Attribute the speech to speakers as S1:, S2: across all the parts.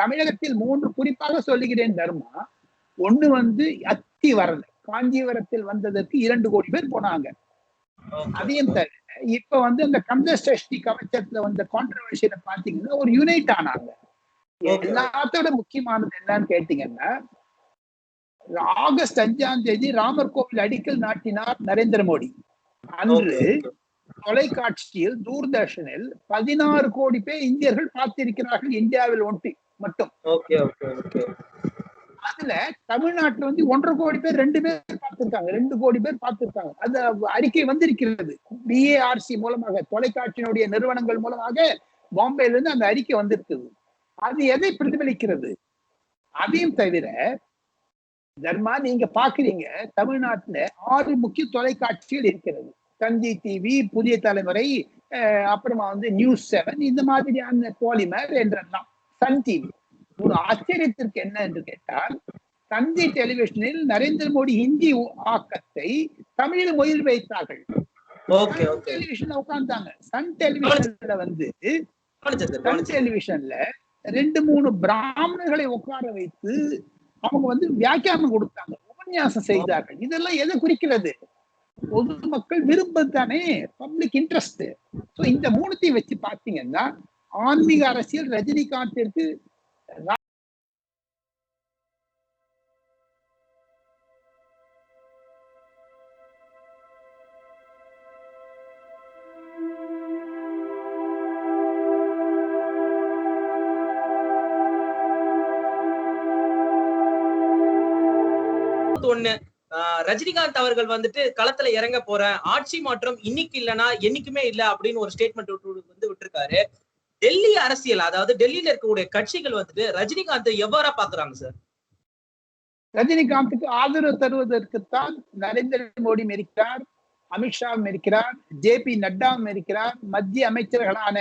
S1: தமிழகத்தில் மூன்று குறிப்பாக சொல்லுகிறேன் தர்மா. ஒண்ணு வந்து அத்திவரல் காஞ்சிபுரத்தில் வந்ததற்கு இரண்டு கோடி பேர் போனாங்க. அதையும் தவிர இப்ப வந்து அந்த கந்த சஷ்டி கவச்சத்துல வந்த கான்ட்ரவர்சியில பாத்தீங்கன்னா ஒரு யூனைட் ஆனாங்க. எல்லாத்தோட முக்கியமானது என்னன்னு கேட்டீங்கன்னா ஆகஸ்ட் அஞ்சாம் தேதி ராமர் கோவில் அடிக்கல் நாட்டினார் நரேந்திர மோடி. அன்று தொலைக்காட்சியில் தூர்தர்ஷனில் பதினாறு கோடி பேர் இந்தியர்கள் பார்த்திருக்கிறார்கள் இந்தியாவில் ஒன்றி மட்டும்.
S2: Okay okay okay.
S1: அதுல தமிழ்நாட்டுல வந்து ஒன்றரை கோடி பேர் ரெண்டு பேர் பார்த்திருக்காங்க. ரெண்டு கோடி பேர் பார்த்திருக்காங்க. அந்த அறிக்கை வந்திருக்கிறது. பிஏஆர்சி மூலமாக தொலைக்காட்சியினுடைய நிறுவனங்கள் மூலமாக பாம்பேல இருந்து அந்த அறிக்கை வந்திருக்குது. அது எதை பிரதிபலிக்கிறது? அதையும் தவிர தர்மா நீங்க பாக்குறீங்க தமிழ்நாட்டுல ஆறு முக்கிய தொலைக்காட்சிகள் இருக்கிறது. தந்தி டிவி புதிய தலைமுறை அப்புறமா வந்து நியூஸ் செவன் இந்த மாதிரியான பாலிமர் என்றெல்லாம். சன் டிவி ஒரு ஆச்சரியத்திற்கு என்ன என்று கேட்டால் தந்தி டெலிவிஷனில் நரேந்திர மோடி ஹிந்தி ஆக்கத்தை தமிழில் மொழியில் வைத்தார்கள். டெலிவிஷன்ல உட்கார்ந்தாங்க. சன் டெலிவிஷன்ல வந்து சன் டெலிவிஷன்ல ரெண்டு மூணு பிராமணர்களை உட்கார வைத்து அவங்க வந்து வியாக்கியானம் கொடுத்தாங்க. உபன்யாசம் செய்தார்கள். இதெல்லாம் எதை குறிக்கிறது? பொதுமக்கள் விரும்பது தானே பப்ளிக் இன்ட்ரெஸ்ட் சோ இந்த மூணுத்தையும் வச்சு பாத்தீங்கன்னா ஆன்மீக அரசியல் ரஜினிகாந்திற்கு
S2: ஒண்ணு ஆஹ் ரஜினிகாந்த் அவர்கள் வந்துட்டு களத்துல இறங்க போற ஆட்சி மாற்றம் இன்னைக்கு இல்லைன்னா என்னைக்குமே இல்ல அப்படின்னு ஒரு ஸ்டேட்மெண்ட் வந்து விட்டுருக்காரு. டெல்லி அரசியல் அதாவது டெல்லியில இருக்கக்கூடிய கட்சிகள் வந்துட்டு ரஜினிகாந்த் எவ்வாறா பாக்குறாங்க சார்
S1: ரஜினிகாந்துக்கு ஆதரவு தருவதற்குத்தான் நரேந்திர மோடியும் இருக்கிறார் அமித்ஷாவும் இருக்கிறார் ஜே பி நட்டாவும் இருக்கிறார் மத்திய அமைச்சர்களான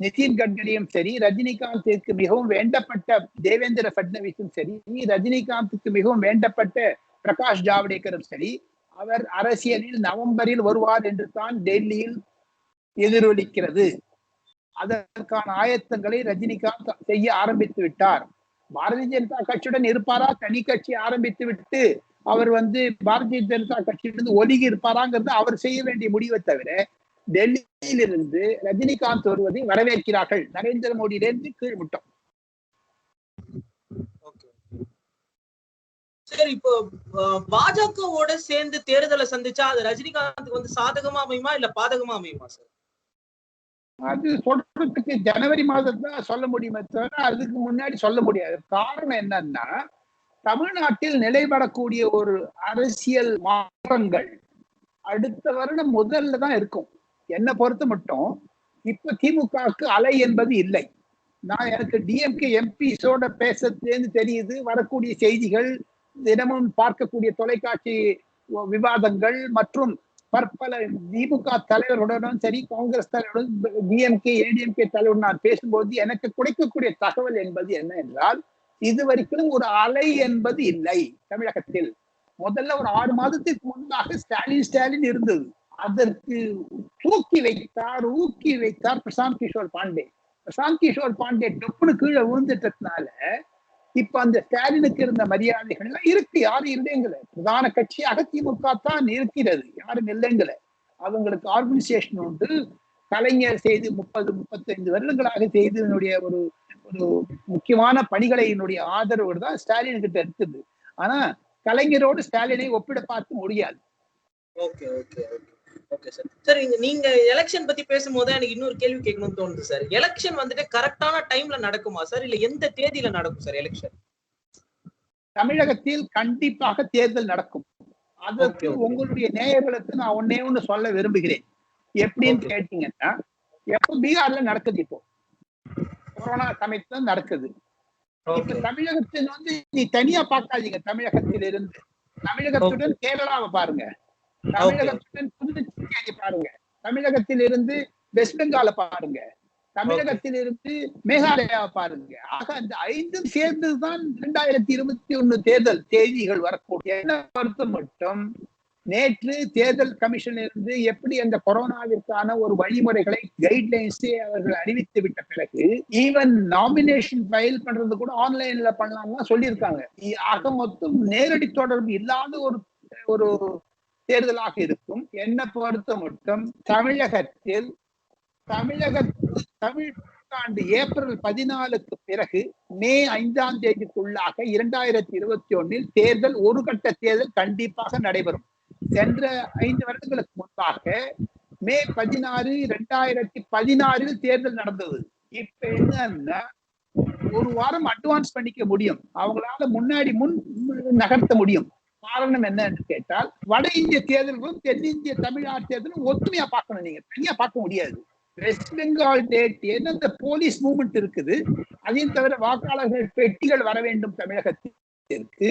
S1: நிதின் கட்கரியும் சரி ரஜினிகாந்திற்கு மிகவும் வேண்டப்பட்ட தேவேந்திர பட்னவிஸும் சரி ரஜினிகாந்துக்கு மிகவும் வேண்டப்பட்ட பிரகாஷ் ஜாவடேக்கரும் சரி அவர் அரசியலில் நவம்பரில் வருவார் என்று தான் டெல்லியில் எதிரொலிக்கிறது. அதற்கான ஆயத்தங்களை ரஜினிகாந்த் செய்ய ஆரம்பித்து விட்டார். பாரதிய ஜனதா கட்சியுடன் இருப்பாரா? தனி கட்சி ஆரம்பித்து விட்டு அவர் வந்து பாரதிய ஜனதா கட்சியிலிருந்து ஒதுங்கி இருப்பாராங்கிறது அவர் செய்ய வேண்டிய முடிவை தவிர டெல்லியிலிருந்து ரஜினிகாந்த் வருவதை வரவேற்கிறார்கள். நரேந்திர மோடியிலிருந்து கீழ்முட்டம்.
S2: சரி இப்போ பாஜகவோட சேர்ந்து தேர்தலை சந்திச்சா அது ரஜினிகாந்துக்கு வந்து சாதகமா அமையுமா இல்ல பாதகமா அமையுமா சார்?
S1: அது சொல்றதுக்கு ஜனவரி மாதத்துல சொல்ல முடியுமே தவிர அதுக்கு முன்னாடி சொல்ல முடியாது. காரணம் என்னன்னா தமிழ்நாட்டில் நிலைபடக்கூடிய ஒரு அரசியல் மாற்றங்கள் அடுத்த வருடம் முதல்ல தான் இருக்கும். என்னை பொறுத்த மட்டும் இப்ப திமுகவுக்கு அலை என்பது இல்லை. நான் எனக்கு டிஎம்கே எம்பிஸோட பேசத்தேர்ந்து தெரியுது வரக்கூடிய செய்திகள் தினமும் பார்க்கக்கூடிய தொலைக்காட்சி விவாதங்கள் மற்றும் பற்பல திமுக தலைவருடனும் சரி காங்கிரஸ் தலைவருடன் டிஎம்கே ஏடிஎம்கே தலைவருடன் நான் பேசும்போது எனக்கு கிடைக்கக்கூடிய தகவல் என்பது என்ன என்றால் இதுவரைக்கும் ஒரு அலை என்பது இல்லை தமிழகத்தில். முதல்ல ஒரு ஆறு மாதத்துக்கு முன்பாக ஸ்டாலின் ஸ்டாலின் இருந்தது. அதற்கு தூக்கி வைத்தார் ஊக்கி வைத்தார் பிரசாந்த் கிஷோர் பாண்டே. பிரசாந்த் கிஷோர் பாண்டே டொப்புனு கீழே விழுந்துட்டதுனால இப்ப அந்த ஸ்டாலினுக்கு இருந்த மரியாதைகள்லாம் இருக்கு. யாரும் இல்லைங்கள. பிரதான கட்சியாக திமுக தான் இருக்கிறது. யாரும் இல்லைங்கள. அவங்களுக்கு ஆர்கனைசேஷன் உண்டு. கலைஞர் செய்து முப்பது முப்பத்தைந்து வருடங்களாக செய்ததனுடைய ஒரு ஒரு முக்கியமான பணிகளை என்னுடைய ஆதரவு தான் ஸ்டாலின் கிட்ட இருக்குது ஆனா கலைஞரோடு ஸ்டாலினை ஒப்பிட பார்க்க முடியாது.
S2: Okay okay okay. Okay sir sir இங்க நீங்க எலெக்ஷன் பத்தி பேசும்போது எனக்கு இன்னொரு கேள்வி கேட்கணும்னு தோணுது சார் எலெக்ஷன் வந்துட்டு கரெக்டான டைம்ல நடக்குமா சார் இல்ல எந்த தேதியில நடக்கும் சார் எலெக்ஷன்
S1: தமிழகத்தில் கண்டிப்பாக தேர்தல் நடக்கும். அதற்கு. உங்களுடைய நேயர்களுக்கு நான் ஒன்னே ஒண்ணு சொல்ல விரும்புகிறேன். எப்படின்னு. கேட்டீங்கன்னா எப்போ பீகார்ல நடக்குது இப்போ? கொரோனா சமயத்துல நடக்குது. இப்ப தமிழகத்தில் வந்து நீ தனியா பார்க்காதீங்க தமிழகத்தில் இருந்து தமிழகத்துடன் கேரளாவை பாருங்க. தமிழகத்துடன் புதுச்சேரி பாருங்க. தமிழகத்தில் இருந்து வெஸ்ட் பெங்கால பாருங்க. தமிழகத்தில் இருந்து மேகாலயாவை பாருங்க. ஆக அந்த ஐந்தும் சேர்ந்துதான் இரண்டாயிரத்தி இருபத்தி ஒண்ணு தேர்தல் தேதிகள் வரக்கூடிய. என்ன பொறுத்த மட்டும் நேற்று தேர்தல் கமிஷன் இருந்து எப்படி அந்த கொரோனாவிற்கான ஒரு வழிமுறைகளை கைட்லைன்ஸே அவர்கள் அறிவித்து விட்ட பிறகு ஈவன் நாமினேஷன் ஃபைல் பண்றது கூட ஆன்லைன்ல பண்ணலாம்னு சொல்லியிருக்காங்க. ஆக மொத்தம் நேரடி தொடர்பு இல்லாத ஒரு ஒரு தேர்தலாக இருக்கும். என்ன பொறுத்த மட்டும் தமிழகத்தில் தமிழக தமிழ் புத்தாண்டு ஏப்ரல் பதினாலுக்கு பிறகு மே ஐந்தாம் தேதிக்குள்ளாக இரண்டாயிரத்தி இருபத்தி ஒன்னில் தேர்தல் ஒரு கட்ட தேர்தல் கண்டிப்பாக நடைபெறும். சென்ற ஐந்து வருடங்களுக்கு முன்பாக மே பதினாறு இரண்டாயிரத்தி பதினாறில் தேர்தல் நடந்தது. இப்ப என்னன்னா ஒரு வாரம் அட்வான்ஸ் பண்ணிக்க முடியும். அவங்களால முன்னாடி முன் நகர்த்த முடியும். காரணம் என்னன்னு கேட்டால் வட இந்திய தேர்தல்களும் தென்னிந்திய தமிழ்நாடு தேர்தலும் ஒத்துமையா பார்க்கணும் நீங்க. தனியா பார்க்க முடியாது. வெஸ்ட் பெங்கால் டேட் எந்தெந்த போலீஸ் மூவ்மெண்ட் இருக்குது அதையும் தவிர வாக்காளர்கள் பெட்டிகள் வர வேண்டும் தமிழகத்திற்கு.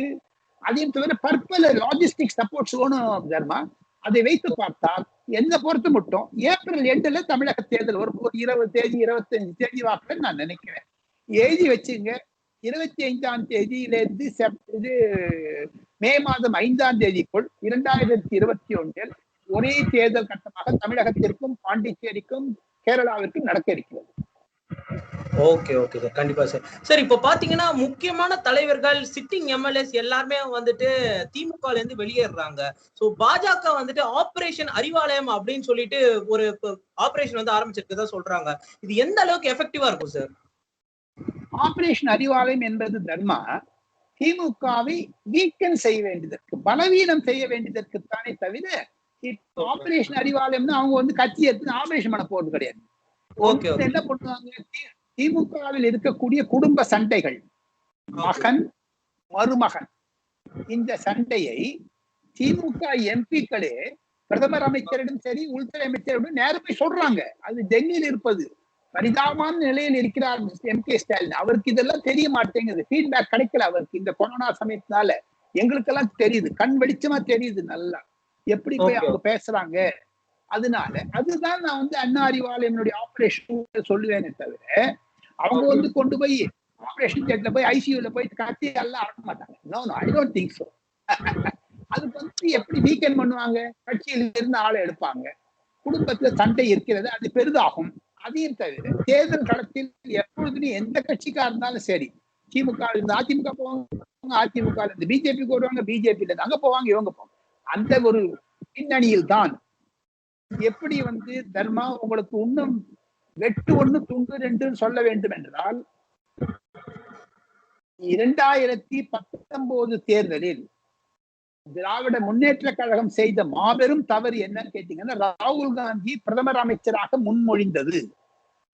S1: அதையும் தவிர பற்பல லாஜிஸ்டிக் சப்போர்ட்ஸ் வேணும் தர்மா. அதை வைத்து பார்த்தால் என்ன பொறுத்து மட்டும் ஏப்ரல் எண்டுல தமிழக தேர்தல் ஒரு ஒரு இருபது தேதி இருபத்தஞ்சு தேதி வாக்குல நான் நினைக்கிறேன். எழுதி வச்சுங்க. இருபத்தி ஐந்தாம் தேதியில இருந்து இது மே மாதம் ஐந்தாம் தேதிக்குள் இரண்டாயிரத்தி இருபத்தி ஒன்றில் ஒரே தேர்தல் கட்டமாக தமிழகத்திற்கும் பாண்டிச்சேரிக்கும் கேரளாவிற்கும் நடக்க இருக்கிறது.
S2: Okay okay sir. கண்டிப்பா சார். சார் இப்போ பாத்தீங்கன்னா முக்கியமான தலைவர்கள் சிட்டிங் எம்எல்ஏஸ் எல்லாருமே வந்துட்டு திமுக இருந்து வெளியேறாங்க. சோ பாஜக வந்துட்டு ஆபரேஷன் அறிவாலயம் அப்படின்னு சொல்லிட்டு ஒரு ஆபரேஷன் வந்து ஆரம்பிச்சிருக்கதா சொல்றாங்க. இது எந்த அளவுக்கு எஃபெக்டிவா இருக்கும் சார்?
S1: ஆபரேஷன் அறிவாலயம் என்பது தர்மா திமுகவை வீக்கன் செய்ய வேண்டியதற்கு பலவீனம் செய்ய வேண்டியதற்கு தானே தவிர இப்ப ஆபரேஷன் அறிவாலயம்னு அவங்க வந்து கட்சி எடுத்து ஆபரேஷன் பண்ண போறது கிடையாது. என்ன பண்ணுவாங்க? திமுகவில் இருக்கக்கூடிய குடும்ப சண்டைகள் மகன் மருமகன் இந்த சண்டையை திமுக எம்பிக்களே பிரதமர் அமைச்சரிடம் சரி உள்துறை அமைச்சரிடம் நேரம் போய் சொல்றாங்க. அது டெல்லியில் இருப்பது. பரிதாபமான நிலையில் இருக்கிறார் எம் கே ஸ்டாலின். அவருக்கு இதெல்லாம் தெரிய மாட்டேங்குது. ஃபீட்பேக் கிடைக்கல அவருக்கு இந்த கொரோனா சமயத்தினால. எங்களுக்கெல்லாம் தெரியுது. கண் வெளிச்சமா தெரியுது நல்லா. எப்படி போய். அவங்க பேசுறாங்க? அதனால அதுதான் நான் வந்து அண்ணா அறிவாலயனுடைய ஆபரேஷன் சொல்லுவேனே தவிர அவங்க. வந்து கொண்டு போய் ஆபரேஷன் தியேட்டர்ல போய் ஐசியூல போய் கத்தி எல்லாம் அடக்க மாட்டாங்க. No no I don't think so அதுக்கு வந்து எப்படி வீக்கெண்ட் பண்ணுவாங்க? கட்சியில இருந்து ஆளை எடுப்பாங்க. குடும்பத்துல சண்டை இருக்கிறது. அது பெரிதாகும். அதையும் தவிர தேர்தல் களத்தில் எப்பொழுதுமே எந்த கட்சிக்கா இருந்தாலும் சரி திமுக இருந்து அதிமுக போவாங்க அதிமுக இருந்து பிஜேபிக்கு வருவாங்க பிஜேபில இருந்து அங்க போவாங்க இவங்க போவாங்க. அந்த ஒரு பின்னணியில் தான் எப்படி வந்து தர்மா உங்களுக்கு இன்னும் வெட்டு ஒண்ணு துண்டு ரெண்டு சொல்ல வேண்டும் என்றால் இரண்டாயிரத்தி பத்தொன்பது தேர்தலில் திராவிட முன்னேற்ற கழகம் செய்த மாபெரும் தவறு என்னன்னு கேட்டீங்கன்னா ராகுல் காந்தி பிரதமர் அமைச்சராக முன்மொழிந்தது.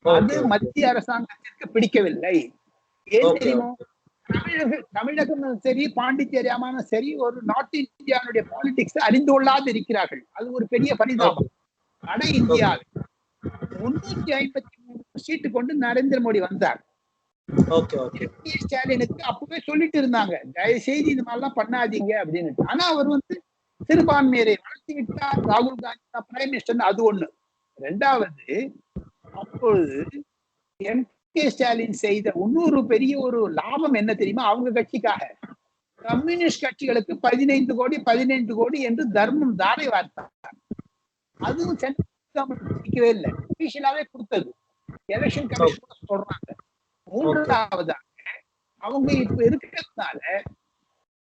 S1: அது மத்திய அரசாங்கத்திற்கு பிடிக்கவில்லை. ஏன். தெரியுமோ? தமிழக தமிழகம் சரி பாண்டிச்சேரி ஆமானும் சரி ஒரு நார்த் இந்தியாவுடைய பாலிடிக்ஸ் அறிந்து கொள்ளாது இருக்கிறார்கள். அது ஒரு பெரிய பரிதாபம். வட இந்தியாவில் முன்னூத்தி ஐம்பத்தி மூணு சீட்டு கொண்டு நரேந்திர மோடி வந்தார். ஸ்டாலினுக்கு அப்பவே சொல்லிட்டு இருந்தாங்க தயவு செய்து இது மாதிரிலாம் பண்ணாதீங்க அப்படின்னு ஆனா அவர் வந்து சிறுபான்மையரை வளர்த்தி விட்டார். ராகுல் காந்தி தான் பிரைம் மினிஸ்டர் அது ஒண்ணு. ரெண்டாவது அப்பொழுது எம் கே ஸ்டாலின் செய்த இன்னொரு பெரிய ஒரு லாபம் என்ன தெரியுமா? அவங்க கட்சிக்காக. கம்யூனிஸ்ட் கட்சிகளுக்கு பதினைந்து கோடி பதினைந்து கோடி என்று தர்மம் தாரை வார்த்தார். அதுவும் சென்ட்ரல் கவர்மெண்ட் பிடிக்கவே இல்லை. அபிஷியலாவே கொடுத்தது. எலெக்ஷன் கமிஷன் சொல்றாங்க. மூன்றாவதாக அவங்க இப்ப இருக்கிறதுனால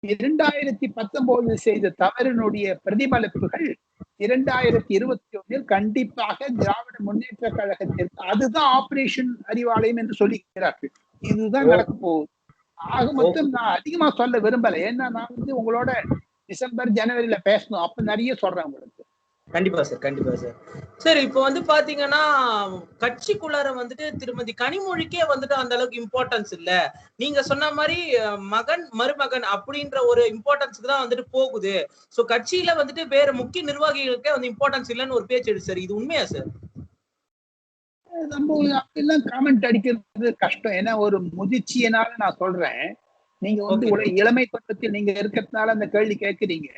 S1: இரண்டாயிரத்தி பத்தொன்பது செய்த தவறினுடைய பிரதிபலிப்புகள் இரண்டாயிரத்தி இருபத்தி ஒன்னில் கண்டிப்பாக திராவிட முன்னேற்ற கழகத்திற்கு அதுதான் ஆபரேஷன் அறிவாலயம் என்று சொல்லிக்கிறார்கள். இதுதான் நடக்க போகுது. ஆக மொத்தம் நான் அதிகமா சொல்ல விரும்பல. ஏன்னா நான் வந்து உங்களோட டிசம்பர் ஜனவரியில பேசணும். அப்ப நிறைய சொல்றேன் உங்களுக்கு.
S2: கண்டிப்பா சார் கண்டிப்பா சார். சார் இப்போ வந்து பாத்தீங்கன்னா கட்சிக்குள்ளார வந்துட்டு திருமதி கனிமொழிக்கே வந்துட்டு அந்த அளவுக்கு இம்பார்ட்டன்ஸ் இல்ல. நீங்க சொன்ன மாதிரி மகன் மருமகன் அப்படின்ற ஒரு இம்பார்ட்டன்ஸ்க்கு தான் வந்துட்டு போகுது. சோ கட்சியில வந்துட்டு வேற முக்கிய நிர்வாகிகளுக்கே வந்து இம்பார்ட்டன்ஸ் இல்லைன்னு ஒரு பேச்சு எடுத்து சார். இது உண்மையா சார்?
S1: நம்ம அப்படிலாம் காமெண்ட் அடிக்கிறது கஷ்டம். ஏன்னா ஒரு முதிர்ச்சியினால நான் சொல்றேன். நீங்க வந்து இளமை பருவத்தில் நீங்க இருக்கிறதுனால அந்த கேள்வி கேட்கிறீங்க.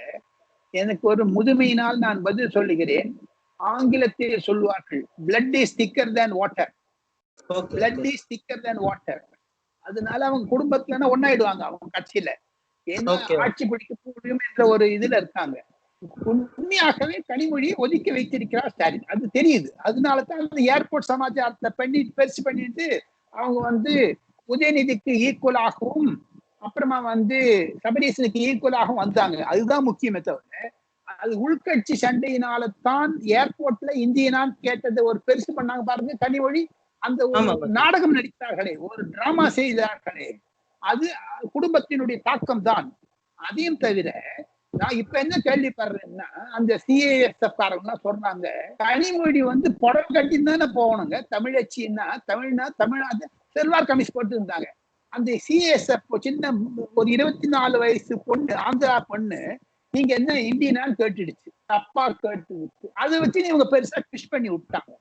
S1: எனக்கு ஒரு முதுமையினால் நான் பதில் சொல்லுகிறேன். ஆங்கிலத்தில் சொல்வார்கள் பிளட் இஸ் திக்கர் தேன் வாட்டர் பிளட் இஸ் திக்கர் தேன் வாட்டர் அதனால அவங்க குடும்பத்துல ஒன்னாயிடுவாங்க அவங்க கட்சியில. ஏன்னா. ஆட்சி பிடிக்க முடியும் என்ற ஒரு இதுல இருக்காங்க. உண்மையாகவே கனிமொழியை ஒதுக்கி வைத்திருக்கிறார் ஸ்டாலின். அது தெரியுது. அதனால தான் அந்த ஏர்போர்ட் சமாச்சாரத்தை பண்ணி பெருசு பண்ணிட்டு அவங்க வந்து உதயநிதிக்கு ஈக்குவலாகவும் அப்புறமா வந்து சபரீசனுக்கு ஈக்குவலாகவும் வந்தாங்க. அதுதான் முக்கியமே தவிர அது உள்கட்சி சண்டையினால தான் ஏர்போர்ட்ல இந்தியனான் கேட்டதை ஒரு பெருசு பண்ணாங்க பாருங்க கனிமொழி அந்த. நாடகம் நடித்தார்களே ஒரு டிராமா செய்தார்களே. அது குடும்பத்தினுடைய தாக்கம் தான் அதையும் தவிர நான் இப்ப என்ன கேள்விப்படுறேன்னா அந்த சிஏஎஸ்எஃப் காரங்க சொன்னாங்க கனிமொழி வந்து புடவை கட்டின்னு தானே போகணுங்க. தமிழச்சின்னா தமிழ்னா தமிழ்நாடு செல்வார் கமிஷ் போட்டு இருந்தாங்க அந்த சிஎஸ்எஃப் சின்ன ஒரு இருபத்தி நாலு வயசு பொண்ணு ஆந்திரா பொண்ணு நீங்க என்ன இந்தியனான்னு கேட்டுடுச்சு. தப்பா கேட்டுடுச்சு. அதை வச்சு இவங்க பெருசா பிஷ் பண்ணி விட்டாங்க.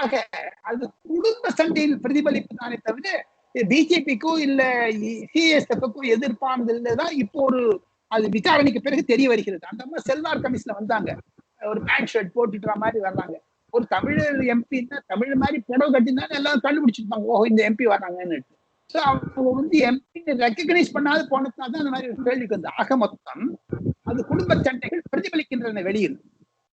S1: ஆக அது குடும்ப சண்டையில் பிரதிபலிப்பு தானே தவிர பிஜேபிக்கோ இல்ல சிஎஸ்எஃப்க்கோ எதிர்ப்பானது தான் இப்போ ஒரு அது விசாரணைக்கு பிறகு தெரிய வருகிறது. அந்த மாதிரி செல்வார் கமிஷன்ல வந்தாங்க. ஒரு பேண்ட் ஷர்ட் போட்டுட்டுற மாதிரி வர்றாங்க. ஒரு தமிழ் எம்பின்னா தமிழ் மாதிரி புடவை கட்டினா எல்லாம் கண்டுபிடிச்சிருப்பாங்க. ஓஹோ இந்த எம்பி வர்றாங்கன்னு அவங்க வந்து எம்பி ரெக்கக்னைஸ் பண்ணாது போனதுனால தான் அந்த மாதிரி கேள்விக்கு வந்து ஆக மொத்தம் அது குடும்ப சண்டைகள் பிரதிபலிக்கின்றன வெளியில்.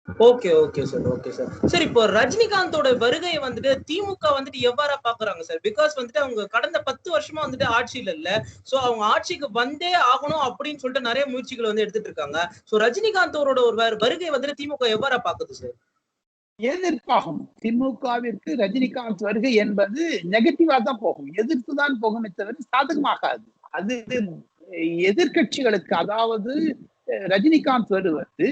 S2: Okay okay sir okay sir sir இப்போ ரஜினிகாந்தோட வருகையை வந்துட்டு திமுக வந்துட்டு எவ்வாறா பாக்குறாங்க சார் பிகாஸ் வந்துட்டு அவங்க கடந்த பத்து வருஷமா வந்துட்டு ஆட்சியில இல்ல. சோ அவங்க ஆட்சிக்கு வந்தே ஆகணும் அப்படின்னு சொல்லிட்டு நிறைய முயற்சிகள் வந்து எடுத்துட்டு இருக்காங்க. சோ ரஜினிகாந்தோட ஒரு வருகை வந்துட்டு திமுக எவ்வாறா பாக்குது சார்
S1: எதிர்ப்பாகும். திமுகவிற்கு ரஜினிகாந்த் வருகை என்பது நெகட்டிவா தான் போகும். எதிர்த்து தான் போகுமே தவிர சாதகமாகாது. அது எதிர்கட்சிகளுக்கு அதாவது ரஜினிகாந்த் வருவது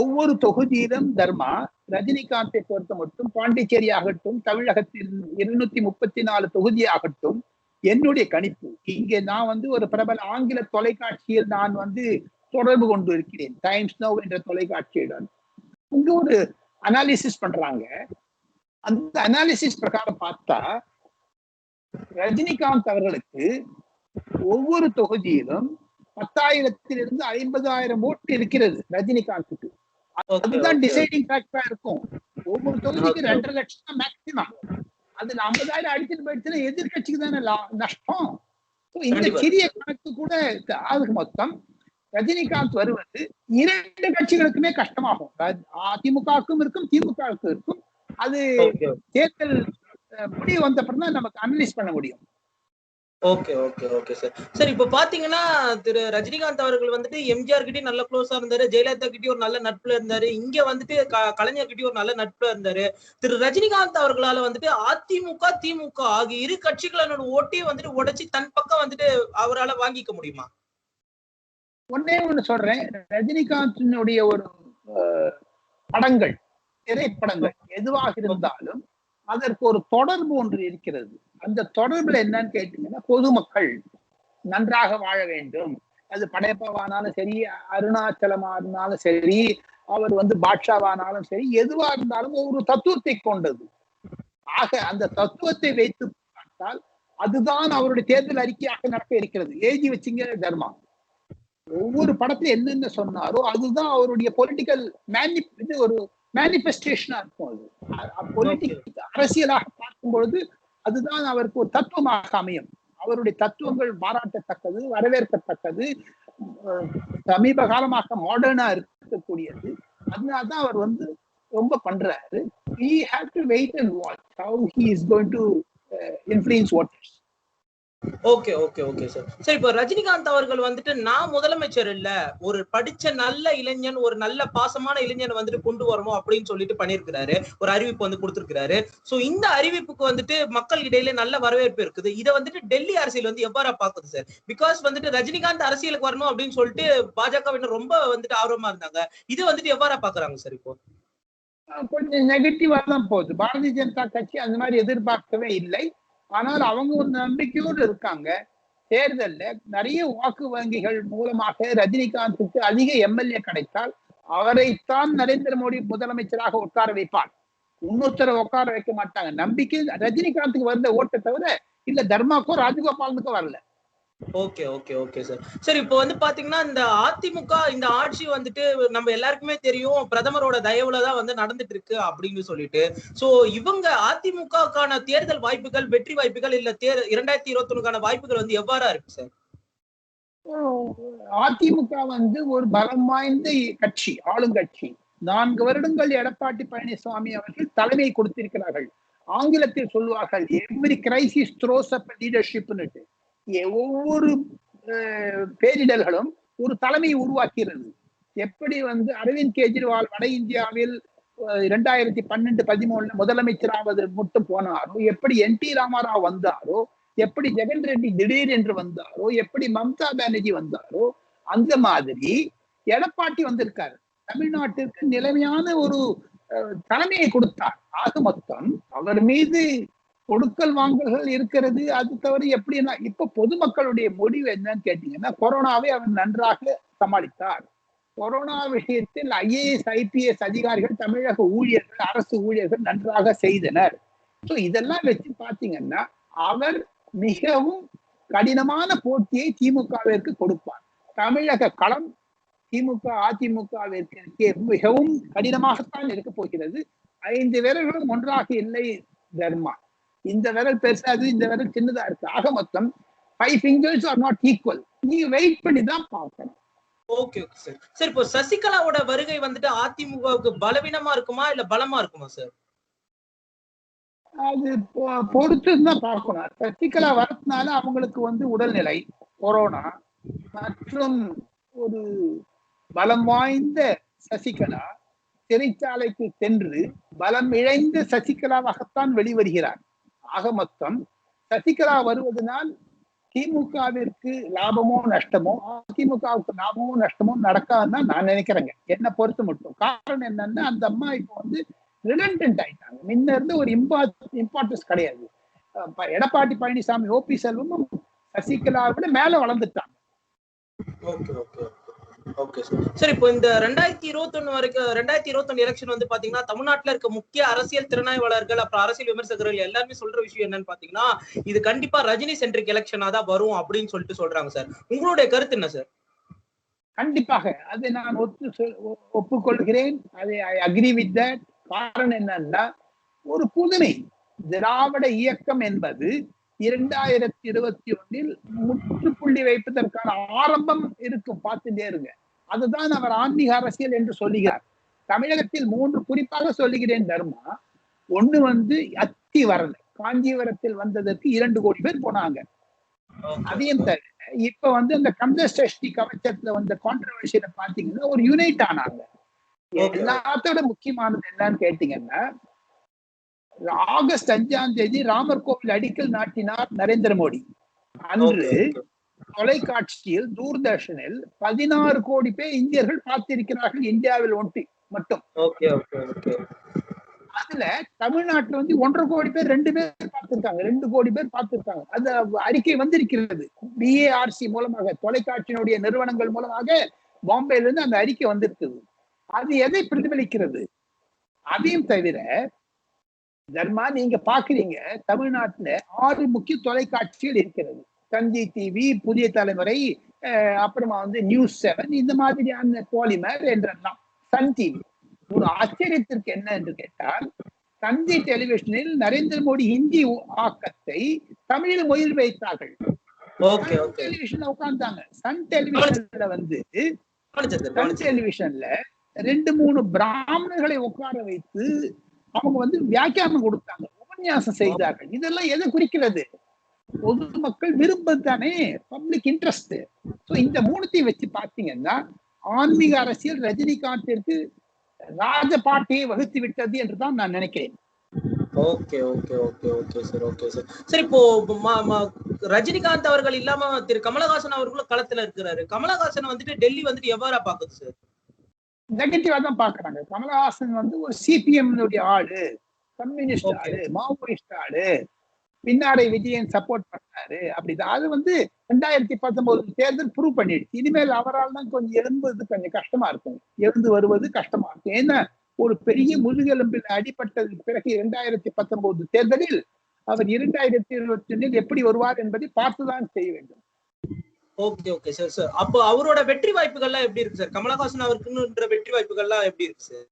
S1: ஒவ்வொரு தொகுதியிலும் தர்மா ரஜினிகாந்தை பொறுத்த மட்டும் பாண்டிச்சேரி ஆகட்டும் தமிழகத்தில் இருநூத்தி முப்பத்தி நாலு தொகுதி ஆகட்டும் என்னுடைய கணிப்பு. இங்கே நான் வந்து ஒரு பிரபல ஆங்கில தொலைக்காட்சியில் நான் வந்து தொடர்பு கொண்டு இருக்கிறேன். டைம்ஸ் நவ் என்ற தொலைக்காட்சியுடன். இங்கு ஒரு அனாலிசிஸ் பண்றாங்க. அந்த அனாலிசிஸ் பிரகாரம் பார்த்தா ரஜினிகாந்த் அவர்களுக்கு ஒவ்வொரு தொகுதியிலும் பத்தாயிரத்திலிருந்து ஐம்பதாயிரம் ஓட்டு இருக்கிறது ரஜினிகாந்துக்கு. அதுதான் டிசைடிங் ஃபேக்டரா இருக்கும். ஒவ்வொரு தொகுதிக்கு. ரெண்டரை லட்சம் தான் மேக்சிமம் அதுல ஐம்பதாயிரம் அடிச்சுட்டு போயிடுச்சுன்னா எதிர்கட்சிக்கு தானே நஷ்டம். இந்த. சிறிய கணக்கு கூட ஆக மொத்தம் ரஜினிகாந்த் வருவது இரண்டு கட்சிகளுக்குமே கஷ்டமாகும். அதிமுகவுக்கும் இருக்கும் திமுகவுக்கும் இருக்கும். அது தேர்தல் முடிவு வந்த அப்புறம் தான் நமக்கு அனலைஸ் பண்ண முடியும்.
S2: Okay okay okay sir sir இப்போ பாத்தீங்கன்னா திரு ரஜினிகாந்த் அவர்கள் வந்துட்டு எம்ஜிஆர் கிட்டயும் நல்ல க்ளோஸா இருந்தாரு. ஜெயலலிதா கிட்டயும் ஒரு நல்ல நட்புல இருந்தாரு. இங்க வந்துட்டு கலைஞர் கிட்டயும் ஒரு நல்ல நட்புல இருந்தாரு. திரு ரஜினிகாந்த் அவர்களால வந்துட்டு அதிமுக திமுக ஆகிய இரு கட்சிகளோட ஓட்டையும் வந்துட்டு உடைச்சு தன் பக்கம் வந்துட்டு அவரால வாங்கிக்க முடியுமா?
S1: ஒன்னே ஒண்ணு சொல்றேன். ரஜினிகாந்தினுடைய ஒரு அஹ், படங்கள் திரைப்படங்கள் எதுவாக இருந்தாலும் அதற்கு ஒரு தொடர்பு ஒன்று இருக்கிறது. அந்த தொடர்புல என்னன்னு கேட்டீங்கன்னா பொதுமக்கள் நன்றாக வாழ வேண்டும். அது படையப்பாவானாலும் சரி அருணாச்சலமா இருந்தாலும் சரி அவர் வந்து பாட்ஷாவானாலும் சரி எதுவா இருந்தாலும் ஒரு தத்துவத்தை கொண்டது. ஆக அந்த தத்துவத்தை வைத்து பார்த்தால் அதுதான் அவருடைய தேர்தல் அறிக்கையாக நடக்க இருக்கிறது. எழுதி வச்சிங்க தர்மா. ஒவ்வொரு படத்துல என்னென்ன சொன்னாரோ அதுதான் அவருடைய பொலிட்டிக்கல் மேனி இது ஒரு மேனிஃபெஸ்டேஷனா இருக்கும் அது. பொலிட்டிக் அரசியலாக பார்க்கும் பொழுது அதுதான் அவருக்கு ஒரு தத்துவமாக அமையும். அவருடைய தத்துவங்கள் பாராட்டத்தக்கது வரவேற்கத்தக்கது சமீப காலமாக மாடர்னா இருக்கக்கூடியது. அதனாலதான் அவர் வந்து ரொம்ப பண்றாரு. Have to wait and watch how he is going to uh, influence voters
S2: okay okay okay sir sir இப்போ ரஜினிகாந்த் அவர்கள் வந்துட்டு நான் முதலமைச்சர் இல்ல. ஒரு படிச்ச நல்ல இளைஞன் ஒரு நல்ல பாசமான இளைஞன் வந்துட்டு கொண்டு வரணும் அப்படின்னு சொல்லிட்டு பண்ணிருக்கிறாரு ஒரு அறிவிப்பு வந்து கொடுத்திருக்கிறாரு. சோ இந்த அறிவிப்புக்கு வந்துட்டு மக்கள் இடையில நல்ல வரவேற்பு இருக்குது. இதை வந்துட்டு டெல்லி அரசியல் வந்து எவ்வாறா பாக்குது சார் பிகாஸ் வந்துட்டு ரஜினிகாந்த் அரசியலுக்கு வரணும் அப்படின்னு சொல்லிட்டு பாஜகவினர் ரொம்ப வந்துட்டு ஆர்வமா இருந்தாங்க. இது வந்துட்டு எவ்வாறா பாக்குறாங்க சார் இப்போ?
S1: கொஞ்சம் நெகட்டிவா தான் போகுது. பாரதிய ஜனதா கட்சி அந்த மாதிரி எதிர்பார்க்கவே இல்லை. ஆனால் அவங்க ஒரு நம்பிக்கையோடு இருக்காங்க. தேர்தல்ல நிறைய வாக்கு வங்கிகள் மூலமாக ரஜினிகாந்துக்கு அதிக எம்எல்ஏ கிடைத்தால் அவரைத்தான் நரேந்திர மோடி முதலமைச்சராக உட்கார வைப்பார். இன்னொருத்தரை உட்கார வைக்க மாட்டாங்க. நம்பிக்கை ரஜினிகாந்துக்கு வந்த ஓட்டை தவிர இல்ல தர்மாக்கோ ராஜகோபாலனுக்கோ வரல.
S2: Okay okay okay sir sir இப்போ வந்து பாத்தீங்கன்னா இந்த அதிமுக இந்த ஆட்சி வந்துட்டு நம்ம எல்லாருக்குமே தெரியும் பிரதமரோட தயவுலதான் வந்து நடந்துட்டு இருக்கு அப்படின்னு சொல்லிட்டு. சோ இவங்க அதிமுகக்கான தேர்தல் வாய்ப்புகள் வெற்றி வாய்ப்புகள் இல்ல தேர் இரண்டாயிரத்தி இருபத்தி ஒண்ணுக்கான வாய்ப்புகள் வந்து எவ்வாறா இருக்கு சார்
S1: அதிமுக வந்து ஒரு பலம் வாய்ந்த கட்சி ஆளுங்கட்சி. நான்கு வருடங்கள் எடப்பாடி பழனிசாமி அவர்கள் தலைமை கொடுத்திருக்கிறார்கள். ஆங்கிலத்தில் சொல்லுவார்கள் எவ்ரி கிரைசிஸ் த்ரோஸ் அப் லீடர்ஷிப்னுட்டு ஒவ்வொரு பேரிடர்களும் ஒரு தலைமையை உருவாக்கிறது. எப்படி வந்து அரவிந்த் கெஜ்ரிவால் வட இந்தியாவில் இரண்டாயிரத்தி பன்னெண்டு பதிமூணுல முதலமைச்சராவது மட்டும் போனாரோ எப்படி என் டி ராமாராவ் வந்தாரோ எப்படி ஜெகன் ரெட்டி திடீர் என்று வந்தாரோ எப்படி மம்தா பானர்ஜி வந்தாரோ அந்த மாதிரி எடப்பாடி வந்திருக்காரு. தமிழ்நாட்டிற்கு நிலைமையான ஒரு அஹ், தலைமையை கொடுத்தார். ஆக மொத்தம் அவர் மீது கொடுக்கல் வாங்கல்கள் இருக்கிறது அது தவிர எப்படின்னா இப்ப பொதுமக்களுடைய முடிவு என்னன்னு கேட்டீங்கன்னா கொரோனாவை அவர் நன்றாக சமாளித்தார். கொரோனா விஷயத்தில் ஐஏஎஸ் ஐபிஎஸ் அதிகாரிகள் தமிழக ஊழியர்கள் அரசு ஊழியர்கள் நன்றாக செய்தனர். சோ இதெல்லாம் வச்சு பாத்தீங்கன்னா அவர் மிகவும் கடினமான போட்டியை திமுகவிற்கு கொடுப்பார். தமிழக களம் திமுக அதிமுகவிற்கு மிகவும் கடினமாகத்தான் இருக்க போகிறது. ஐந்து வீரர்களும் ஒன்றாக இல்லை தர்மா. இந்த விரல் பெருசாது இந்த விரல் சின்னதா இருக்கு. ஆக மொத்தம் five fingers are not equal நீங்க வெயிட் பண்ணி தான் பார்க்கணும்.
S2: ஓகே ஓகே சார் சார் இப்போ சசிகலாவோட வருகை வந்துட்டு அதிமுகவுக்கு பலவீனமா இருக்குமா இல்ல பலமா இருக்குமா சார்
S1: அது பொறுத்து தான் பார்க்கணும். சசிகலா வரதுனால அவங்களுக்கு வந்து உடல்நிலை கொரோனா மற்றும் ஒரு பலம் வாய்ந்த சசிகலா சிறைச்சாலைக்கு சென்று பலம் இழைந்த சசிகலாவாகத்தான் வெளிவருகிறார். ஆக மொத்தம் சசிகலா வருவதனால் திமுகவிற்கு லாபமோ நஷ்டமோ அதிமுகவுக்கு லாபமோ நஷ்டமோ நடக்காதுன்னு தான் நான் நினைக்கிறேங்க. என்னை பொறுத்து மட்டும். காரணம் என்னன்னா அந்த அம்மா இப்போ வந்து ரிலண்டன்ட் ஆயிட்டாங்க. முன்ன இருந்து ஒரு இம்பார்ட் இம்பார்ட்டன்ஸ் கிடையாது. ப- எடப்பாடி பழனிசாமி ஓபி செல்வமும் சசிகலா விட மேல வளர்ந்துட்டாங்க.
S2: Okay okay. Okay sir sir இப்போ இந்த ரெண்டாயிரத்தி இருபத்தொன்னு வரைக்கும் ரெண்டாயிரத்தி இருபத்தொன்னு எலெக்ஷன் வந்து பாத்தீங்கன்னா தமிழ்நாட்டுல இருக்க முக்கிய அரசியல் திறனாய்வாளர்கள் அப்புறம் அரசியல் விமர்சகர்கள் எல்லாருமே சொல்ற விஷயம் என்னன்னு பாத்தீங்கன்னா இது கண்டிப்பா ரஜினி சென்ட்ரிக் எலெக்ஷனா தான் வரும் அப்படின்னு சொல்லிட்டு சொல்றாங்க சார் உங்களுடைய கருத்து என்ன சார்
S1: கண்டிப்பாக. அதை நான் ஒத்து ஒப்புக்கொள்கிறேன். அதை ஐ அக்ரி வித் தட் காரணம் என்னன்னா ஒரு புதுமை திராவிட இயக்கம் என்பது இரண்டாயிரத்தி இருபத்தி ஒன்னில் முற்றுப்புள்ளி வைப்பதற்கான ஆரம்பம் இருக்கும். பார்த்துட்டே இருங்க. அதுதான் அவர் ஆன்மீக அரசியல் என்று சொல்லுகிறார். தமிழகத்தில் மூன்று குறிப்பாக சொல்லுகிறேன் தர்மா. ஒண்ணு வந்து அத்தி வரல. காஞ்சிபுரத்தில் வந்ததற்கு இரண்டு கோடி பேர் போனாங்க. அதையும் தவிர இப்ப வந்து அந்த கந்த சஷ்டி கவச்சத்துல வந்த கான்ட்ரவர்சியில பாத்தீங்கன்னா ஒரு யூனைட் ஆனாங்க. எல்லாத்தோட முக்கியமானது என்னன்னு கேட்டீங்கன்னா ஆகஸ்ட் அஞ்சாம் தேதி ராமர் கோவில் அடிக்கல் நாட்டினார் நரேந்திர மோடி. அன்று தொலைக்காட்சியில் தூர்தர்ஷனில் பதினாறு கோடி பேர் இந்தியர்கள் பார்த்திருக்கிறார்கள் இந்தியாவில் ஒன்றி மட்டும். அதுல தமிழ்நாட்டுல வந்து ஒன்றரை கோடி பேர் ரெண்டு பேர் பார்த்திருக்காங்க ரெண்டு கோடி பேர் பார்த்திருக்காங்க. அந்த அறிக்கை வந்திருக்கிறது. பிஏஆர்சி மூலமாக தொலைக்காட்சியினுடைய நிறுவனங்கள் மூலமாக பாம்பேல இருந்து அந்த அறிக்கை வந்திருக்குது. அது எதை பிரதிபலிக்கிறது? அதையும் தவிர தர்மா நீங்க பாக்குறீங்க தமிழ்நாட்டுல ஆறு முக்கிய தொலைக்காட்சிகள் இருக்கிறது. தந்தி டிவி புதிய தலைமுறை அப்புறமா வந்து நியூஸ் செவன் இந்த மாதிரியான பாலிமர் என்றெல்லாம். சன் டிவி ஒரு ஆச்சரியத்திற்கு என்ன என்று கேட்டால் தந்தி டெலிவிஷனில் நரேந்திர மோடி ஹிந்தி ஆக்கத்தை தமிழில் மொழி வைத்தார்கள். டெலிவிஷன்ல உட்கார்ந்தாங்க. சன் டெலிவிஷன்ல வந்து சன் டெலிவிஷன்ல ரெண்டு மூணு பிராமணர்களை உட்கார வைத்து அவங்க வந்து வியாக்கியானம் கொடுத்தாங்க உபன்யாசம் செய்தார்கள். இதெல்லாம் எதை குறிக்கிறது? பொதுமக்கள் விரும்பது தானே பப்ளிக் இன்ட்ரெஸ்ட் சோ இந்த மூணுத்தையும் வச்சு பார்த்தீங்கன்னா ஆன்மீக அரசியல் ரஜினிகாந்திற்கு ராஜ பாட்டையை வகுத்து விட்டது என்றுதான் நான் நினைக்கிறேன்.
S2: Okay okay okay okay sir okay sir. Sir இப்போ ரஜினிகாந்த் அவர்கள் இல்லாம திரு கமலஹாசன் அவர்களும் களத்துல இருக்கிறாரு. கமலஹாசன் வந்துட்டு டெல்லி வந்துட்டு எவ்வாறா பாக்குது சார்?
S1: நெகட்டிவா தான் பாக்குறாங்க கமலஹாசன் வந்து ஒரு சிபிஎம் ஆளு கம்யூனிஸ்ட். ஆளு மாவோயிஸ்ட் ஆளு பின்னாடை விஜயன் சப்போர்ட் பண்ணாரு அப்படிதான். அது வந்து ரெண்டாயிரத்தி பத்தொன்பது தேர்தல் ப்ரூவ் பண்ணிடுச்சு. இனிமேல் அவரால் தான் கொஞ்சம் எழும்புவது கொஞ்சம் கஷ்டமா இருக்கும். எழுந்து வருவது கஷ்டமா இருக்கும். ஏன்னா ஒரு பெரிய முதுகெலும்பில் அடிபட்டதுக்கு பிறகு இரண்டாயிரத்தி பத்தொன்பது தேர்தலில் அவர் இரண்டாயிரத்தி இருபத்தி ஒன்னில் எப்படி வருவார் என்பதை பார்த்துதான் செய்ய வேண்டும்.
S2: ஓகே ஓகே சார் சார் அப்போ அவரோட வெற்றி வாய்ப்புகள்லாம் எப்படி இருக்கு சார் கமலஹாசன் அவருக்குன்ற வெற்றி வாய்ப்புகள்லாம் எப்படி இருக்கு சார்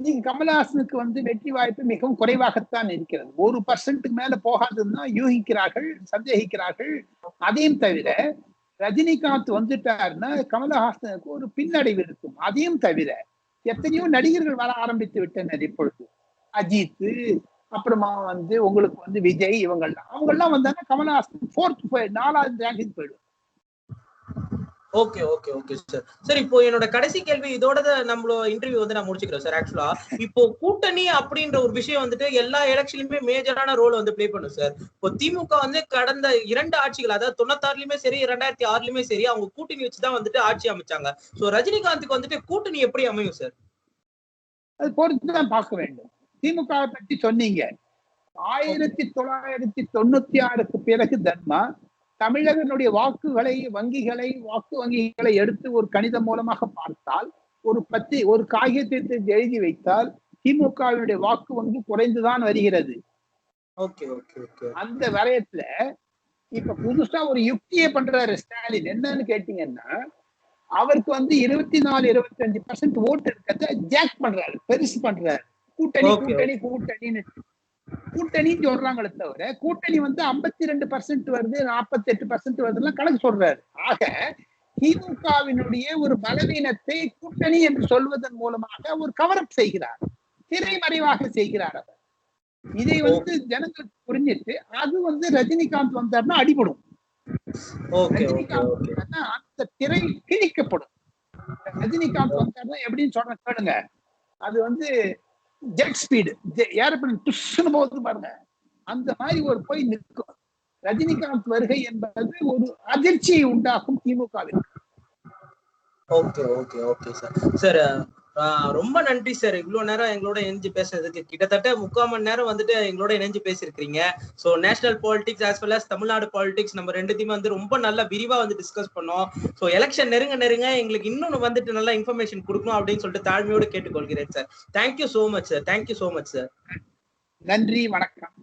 S1: நீங்க கமலஹாசனுக்கு வந்து வெற்றி வாய்ப்பு மிகவும் குறைவாகத்தான் இருக்கிறது. ஒரு பர்சன்ட்டுக்கு மேல போகாதுன்னா யூகிக்கிறார்கள் சந்தேகிக்கிறார்கள். அதையும் தவிர ரஜினிகாந்த் வந்துட்டாருன்னா கமலஹாசனுக்கு ஒரு பின்னடைவு இருக்கும். அதையும் தவிர எத்தனையோ நடிகர்கள் வர ஆரம்பித்து விட்டனர் இப்பொழுது. அஜித் அப்புறமா வந்து உங்களுக்கு வந்து விஜய் இவங்கெல்லாம் அவங்கெல்லாம் வந்தாங்கன்னா கமலஹாசன் ஃபோர்த் நாலாவது ரேங்கிங் போயிடும்
S2: okay okay okay sir sir இப்போ என்னோட கடைசி கேள்வி இதோட நம்மளோட இன்டர்வியூ வந்து நான் முடிச்சுக்கிறேன் சார் ஆக்சுவலா இப்போ கூட்டணி அப்படின்ற ஒரு விஷயம் வந்துட்டு எல்லா எலெக்ஷன்லயுமே மேஜரான ரோல் வந்து பிளே பண்ணும் சார் இப்போ திமுக வந்து கடந்த இரண்டு ஆட்சிகள் அதாவது தொண்ணூத்தாறுலயுமே சரி இரண்டாயிரத்தி ஆறுலயுமே சரி அவங்க கூட்டணி வச்சுதான் வந்துட்டு ஆட்சி அமைச்சாங்க. சோ ரஜினிகாந்துக்கு வந்துட்டு கூட்டணி எப்படி அமையும் சார்
S1: அது பொறுத்து தான் பார்க்க வேண்டும். திமுக பற்றி சொன்னீங்க. ஆயிரத்தி தொள்ளாயிரத்தி தொண்ணூத்தி ஆறுக்கு பிறகு தர்மா தமிழகனுடைய வாக்குகளை வங்கிகளை வாக்கு வங்கிகளை எடுத்து ஒரு கணிதம் மூலமாக பார்த்தால் ஒரு பத்தி ஒரு காகிதத்தை எழுதி வைத்தால் திமுகவினுடைய வாக்கு வங்கி குறைந்துதான் வருகிறது.
S2: Okay okay okay.
S1: அந்த வரையத்துல இப்ப புதுசா ஒரு யுக்தியை பண்றாரு ஸ்டாலின். என்னன்னு கேட்டீங்கன்னா அவருக்கு வந்து இருபத்தி நாலு இருபத்தி அஞ்சு பர்சன்ட் ஓட்டு இருக்கிறத ஜாக் பண்றாரு பெருசு பண்றாரு. கூட்டணி. கூட்டணி கூட்டணின்னு. கூட்டணின்னு சொல்றாங்களே தவிர கூட்டணி வந்து ஐம்பத்தி ரெண்டு பர்சன்ட் வருது நாற்பத்தி எட்டு பர்சன்ட் வருதுலாம் கணக்கு சொல்றாரு. ஆக திமுகவினுடைய ஒரு பலவீனத்தை கூட்டணி என்று சொல்வதன் மூலமாக ஒரு கவரப் செய்கிறார். திரைமறைவாக செய்கிறார் அவர். இதை வந்து ஜனங்கள் புரிஞ்சிட்டு அது வந்து ரஜினிகாந்த் வந்தாருன்னா அடிபடும். ரஜினிகாந்த் அந்த திரை கிழிக்கப்படும். ரஜினிகாந்த் வந்தாருன்னா எப்படின்னு சொல்றேன் கேளுங்க. அது வந்து ஜெட் ஸ்பீடு ஏரோப்ளைன் துஷ்னு போகுது பாருங்க. அந்த மாதிரி ஒரு போய் நிற்கும். ரஜினிகாந்த் வருகை என்பது ஒரு அதிர்ச்சியை உண்டாக்கும் திமுகவிற்கு.
S2: Okay okay okay sir sir ரொம்ப நன்றி சார். இவ்வளவு நேரம் எங்களோட இணைஞ்சு பேசுறதுக்கு கிட்டத்தட்ட முக்கால் மணி நேரம் வந்துட்டு எங்களோட இணைஞ்சு பேசியிருக்கீங்க so national politics as well as Tamil Nadu politics நம்ம ரெண்டுத்தையுமே வந்து ரொம்ப நல்லா விரிவா வந்து டிஸ்கஸ் பண்ணோம். ஸோ எலெக்ஷன் நெருங்க நெருங்க எங்களுக்கு இன்னொன்னு வந்துட்டு நல்லா இன்ஃபர்மேஷன் கொடுக்கணும் அப்படின்னு சொல்லிட்டு தாழ்மையோடு கேட்டுக்கொள்கிறேன் sir. Thank you so much sir thank you so much sir
S1: நன்றி வணக்கம்.